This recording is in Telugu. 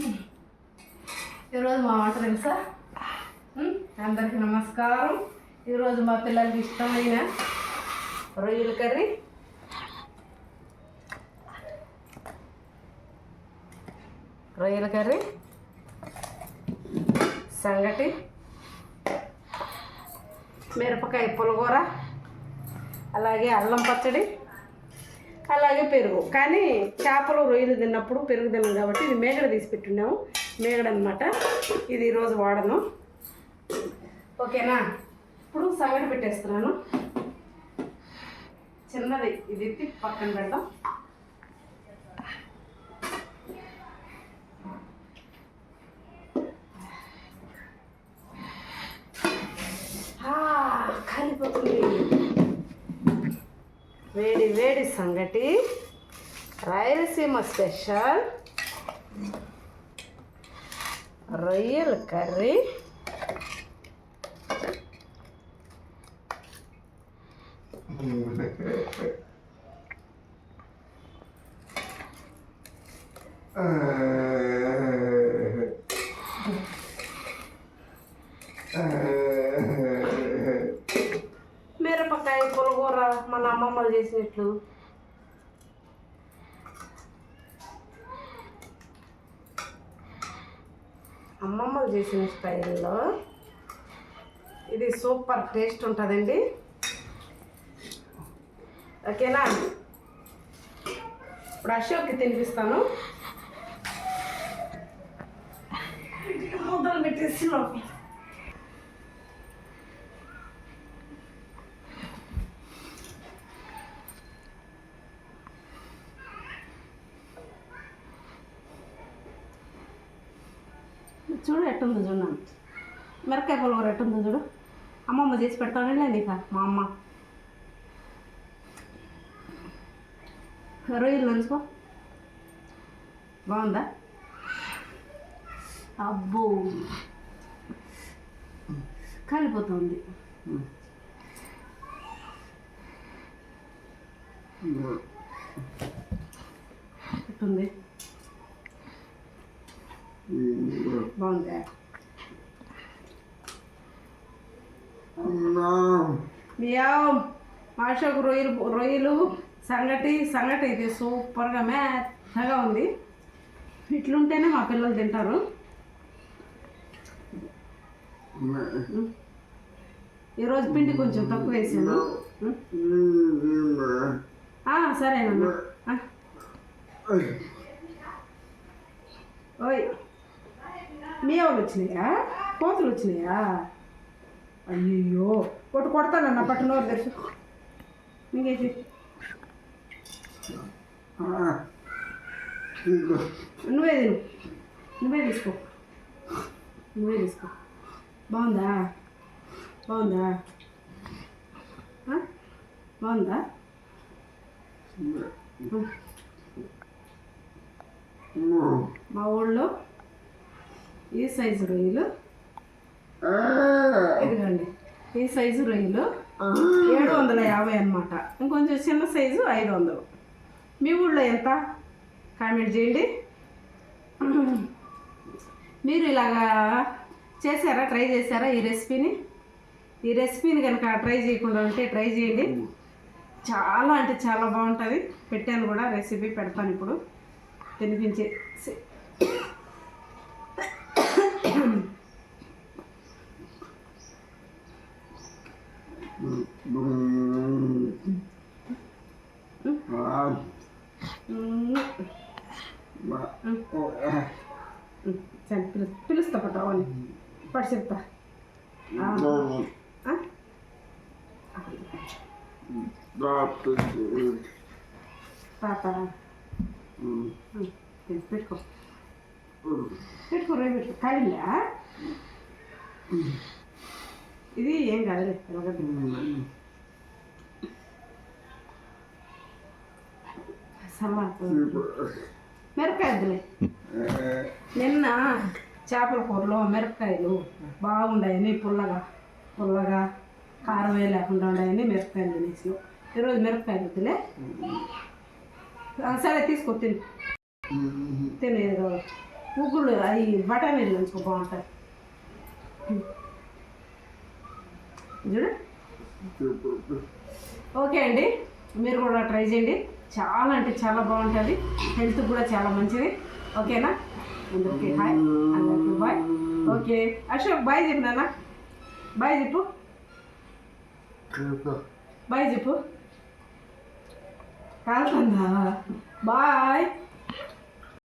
ఈరోజు మా వంట తెలుసా? అందరికీ నమస్కారం. ఈరోజు మా పిల్లలకి ఇష్టమైన రొయ్యల కర్రీ. రొయ్యల కర్రీ. సంగటి. మిరపకాయ పులగూర అలాగే అల్లం పచ్చడి. అలాగే పెరుగు. కానీ చేపలు రొయ్యలు తిన్నప్పుడు పెరుగు తిన్నాం కాబట్టి ఇది మేగడ తీసి పెట్టున్నాము. మేగడ అనమాట ఇది ఈరోజు వాడను. ఓకేనా? ఇప్పుడు సంగటి పెట్టేస్తున్నాను. చిన్నది. ఇది ఎత్తి పక్కన పెడతాం కాలిపోతుంది వేడి వేడి సంగటి. రాయలసీమ స్పెషల్. రొయ్యల కర్రీ. మిరపకాయ పులగూర మన అమ్మమ్మలు చేసినట్లు. అమ్మమ్మలు చేసిన స్టైల్లో ఇది సూపర్ టేస్ట్ ఉంటుందండి. ఓకేనా? ఇప్పుడు అశోక్కి తినిపిస్తాను. ముద్దలు పెట్టేసి లోపల. చూడు ఎట్టుందో చూడు మిరకాయ పులగూర ఎట్టుందో చూడు. అమ్మమ్మ చేసి పెడతానే నీక మా అమ్మ. రొయ్యలు నంచుకో. బాగుందా? అబ్బో. కాలిపోతుంది. ఎట్టుంది? బాగుందా? మియావ్. మాషకు రొయ్యలు రొయ్యలు సంగటి సంగటి ఇది సూపర్గా మెత్తగా ఉంది. ఇట్లుంటేనే మా పిల్లలు తింటారు. ఈరోజు పిండి కొంచెం తక్కువ వేసాను. సరేనమ్మా. ఓయ్. మీ వచ్చినాయా కోతులు వచ్చినాయా అయ్యయ్యో కొట్టు కొడతానన్న పట్టునోరు తెలుసు ఇంకేసి నువ్వే తిను. నువ్వే తీసుకో. నువ్వే తీసుకో. బాగుందా? బాగుందా? బాగుందా? మా ఊళ్ళో ఈ సైజు రొయ్యలు? ఇదిగోండి. ఈ సైజు రొయ్యలు? ఏడు వందల యాభై అనమాట ఇంకొంచెం చిన్న సైజు ఐదు వందలు. మీ ఊళ్ళో ఎంత? కామెంట్ చేయండి. మీరు ఇలాగా చేశారా? ట్రై చేశారా ఈ రెసిపీని? ఈ రెసిపీని కనుక ట్రై చేయకుండా ఉంటే ట్రై చేయండి. చాలా అంటే చాలా బాగుంటుంది. పెట్టాను కూడా రెసిపీ పెడతాను ఇప్పుడు. తినిపించే సరే పిలు పిలుస్తా పట్టావని పడి చెప్తా ఆ? ఆ? తాత ఉమ్, ఇది పెట్టుకో పెట్టుకో రేపు పెట్టుకో కాలిందా ఇది ఏం కాదులే ఎలాగడ్డ. సమాడుతుంది నిన్న చేపల కూరలో మిరపకాయలు బాగుండాయని పుల్లగా పుల్లగా కారమే లేకుండా ఉన్నాయని మిరపకాయలు తినేసి ఈరోజు మిరపకాయలు వద్దులే. సరే తీసుకో తిను. తినేదో ఉగ్గులు అవి బఠానీలు నంచుకో బాగుంటాయి. చూడు. ఓకే అండి. మీరు కూడా ట్రై చేయండి. చాలా అంటే చాలా బాగుంటుంది. హెల్త్ కూడా చాలా మంచిది. ఓకేనా? అందరికీ హాయ్. అందరికీ బాయ్. ఓకే. అశోక్ బాయ్ చెప్పు నాన్న. బాయ్ చెప్పు. బాయ్ చెప్పు. కాలుతుందా బాయ్.